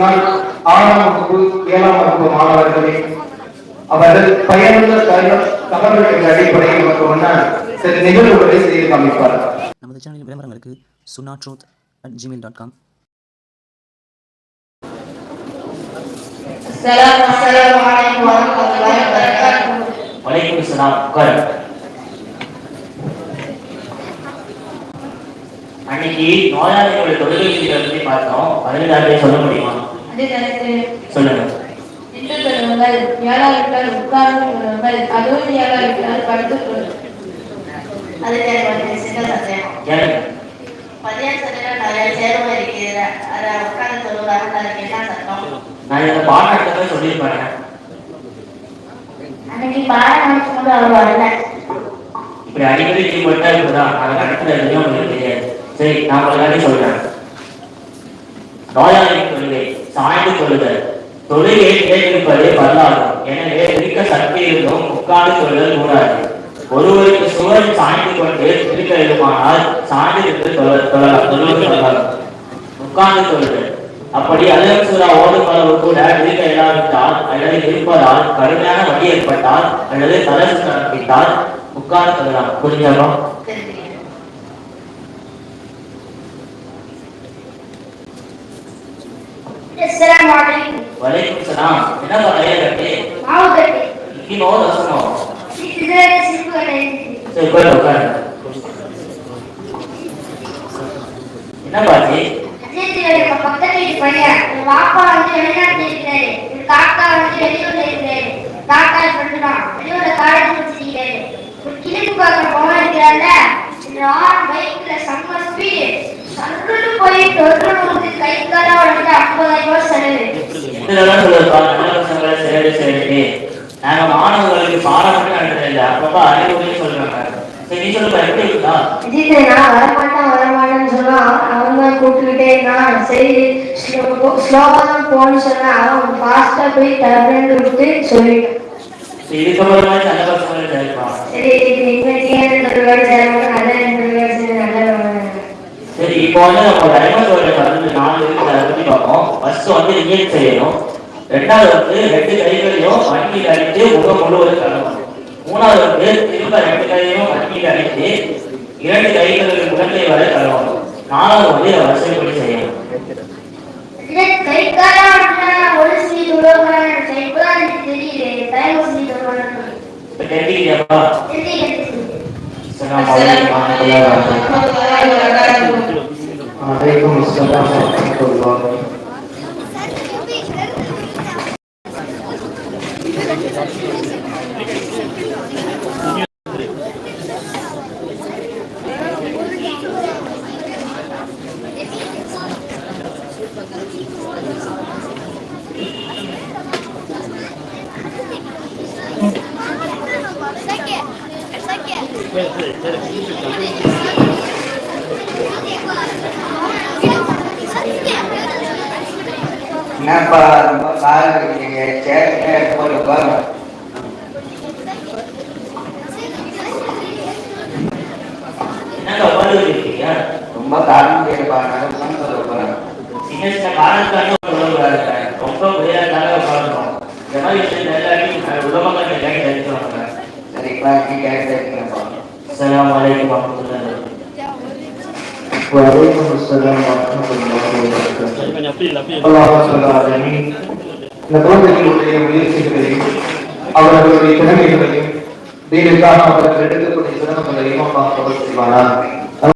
முன்னாள் ஆறாம் வகுப்பு மாணவர்களே அவர்கள் பயனுள்ள தகவல்களின் அடிப்படையில் சில நிகழ்வுகளை செய்து காமிப்பார் நமது சேனல் விளம்பரங்களுக்கு சுனா அட் ஜிமெயில் டாட் காம் அன்னைக்கு நோயாளிகளுடைய தொழில்கள் பற்றி பார்த்தோம். பதினேழு சொல்ல முடியுமா? சொல்லுங்க. நின்று கொள்ளுங்கள் ஏழாவிட்டால் உட்கார்ந்து கொள்ளுங்கள் அதுவும் ஏழாவிட்டால் படுத்துக் கொள்ளுங்கள் இப்படி அடிக்கடி நீ மட்டும் இருக்குதான் அது நடத்துல எதுவும் உங்களுக்கு தெரியாது. சரி நான் சொல்றேன். தொழிலை சாய்ந்து கொள்ளுதல் தொழிலை நிலைநிற்பதே வரலாறும் எனவே இருக்க சக்தி இருந்தும் உட்கார்ந்து கொள்ளுதல் கூடாது. ஒருவருக்கு சுவரில் சாய்ந்து கொண்டு இருக்க வேண்டுமானால் சாய்ந்து இருந்து தொழுவது சொல்லலாம் உட்கார்ந்து கொள்ளுதல் அப்படி அல்லது சூறா ஓடும் அளவு கூட இருக்க இல்லாவிட்டால் அல்லது இருப்பதால் கடுமையான வழி ஏற்பட்டால் அல்லது தலை சுத்தம் உட்கார்ந்து கொள்ளலாம் புரிஞ்சவா? السلام عليكم வலைக்கும் சலாம் என்ன பண்ணையே கட்டி மாவு கட்டி இன்னோ ரசமோ இதுல சிப்பு கட்டி சரி உட்காரு உட்காரு என்ன பாட்டி அஜித் பக்கத்து வீட்டு பையன் என் பாப்பா வந்து வெளிநாட்டுல இருக்கிறாரு என் காக்கா வந்து வெளியூர்ல இருக்கிறாரு காக்கா சொல்லுதான் வெளியூர்ல காலேஜ் முடிச்சிருக்காரு ஒரு கிழக்கு பார்க்க போன இருக்கிறாருல இந்த ஆறு பைக்ல செம்ம ஸ்பீடு இதெல்லாம் சொல்லுப்பா நல்ல பசங்களை சரி சரி நாங்க மாணவர்களுக்கு பாடம் மட்டும் நடத்துறது அப்பப்ப அறிவுரையும் சொல்றாங்க சரி நீ சொல்லுப்பா எப்படி இருக்குதா? அஜித் நான் வரமாட்டேன் வரமாட்டேன்னு சொன்னா தான் கூப்பிட்டுக்கிட்டே இருந்தான் சரி ஸ்லோவா தான் போன்னு சொன்னா அவன் ஃபாஸ்டா போய் தரேன்னு விட்டு சொல்லிட்டான். நல்ல பசங்களை சரி இது இன்னைக்கு ரெண்டு வேலை செய்யணும் நல்ல சரி இப்போ வந்து நம்ம டைமண்டோட வந்து நாலு இருக்கு அதை பத்தி பார்ப்போம் ஃபர்ஸ்ட் வந்து இன்ஜெக்ட் செய்யணும். ரெண்டாவது வந்து ரெண்டு கைகளையும் வண்டியில் அடித்து முகம் முழுவதும் கலவணும் மூணாவது வந்து திரும்ப ரெண்டு கையையும் வண்டியில் அடித்து இரண்டு கைகளுக்கு முகத்தை வரை கலவணும் நாலாவது வந்து இதை வரிசைப்படி செய்யணும். தெரியுது அஸ்ஸலாமு அலைக்கும் வரஹ்மத்துல்லாஹி வபரகாத்துஹு. என்னப்பா ரொம்ப காலம் இருக்கீங்க சேர்த்து போட்டு பாருங்க என்னங்க உட்கார்ந்து இருக்கீங்க ரொம்ப காலம் கேட்பா நான் சொல்ல போறேன் சின்ன சின்ன காரணத்துக்காக உதவுறாங்க ரொம்ப முடியாதனால உட்காந்துரும் இந்த மாதிரி விஷயம் எல்லாத்தையும் உலகமாக எல்லாரும் தெரிஞ்சுவாங்க சரிப்பா நீ கேட்டு இருக்கீங்கப்பா அஸ்ஸலாமு அலைக்கும் வரஹ்மத்துல்லாஹி وعليكم السلام ورحمة الله وبركاته அல்லாஹ் சொல்லாதே இந்த குழந்தைகளுடைய முயற்சிகளையும் அவர்களுடைய திறமைகளையும் தீனுக்காக அவர்கள் எடுக்கக்கூடிய சிரமங்களையும் அல்லாஹ் கவர் செய்வானார்